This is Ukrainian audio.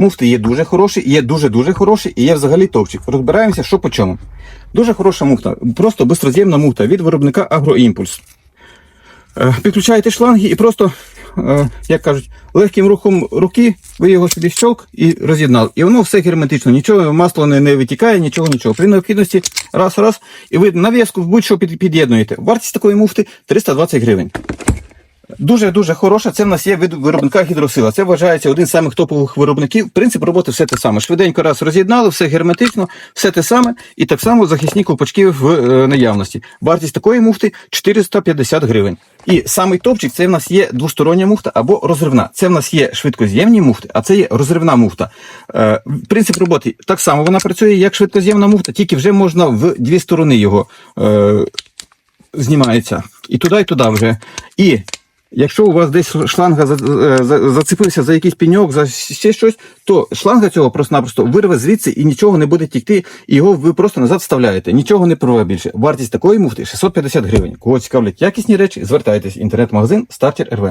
Муфти є дуже хороші, є дуже-дуже хороші, і є взагалі товчик. Розбираємося, що по чому. Дуже хороша муфта, просто бистроз'ємна муфта від виробника Агроімпульс. Е, Підключаєте шланги і просто, е, як кажуть, легким рухом руки ви його собі щолк і роз'єднали. І воно все герметично, нічого масло не, не витікає, нічого, нічого. При необхідності раз, раз, і ви нав'язку будь-що під'єднуєте. Вартість такої муфти 320 гривень. Дуже-дуже хороша. Це в нас є від виробника гідросила. Це вважається один з самих топових виробників. Принцип роботи все те саме. Швиденько раз роз'єднали, все герметично, все те саме, і так само захисні ковпачки в е, наявності. Вартість такої муфти 450 гривень. І самий топчик це в нас є двостороння муфта або розривна. Це в нас є швидкоз'ємні муфти, а це є розривна муфта. Е, принцип роботи так само вона працює, як швидкоз'ємна муфта, тільки вже можна в дві сторони його. Е, знімається. І туди, і туди вже. І якщо у вас десь шланга е, за- зацепився за якийсь пеньок, за ще щось, то шланга цього просто-напросто вирве звідси і нічого не буде тікти, і його ви просто назад вставляєте. Нічого не прорве більше. Вартість такої муфти 650 гривень. Кого цікавлять якісні речі, звертайтесь. Інтернет-магазин Стартер РВ.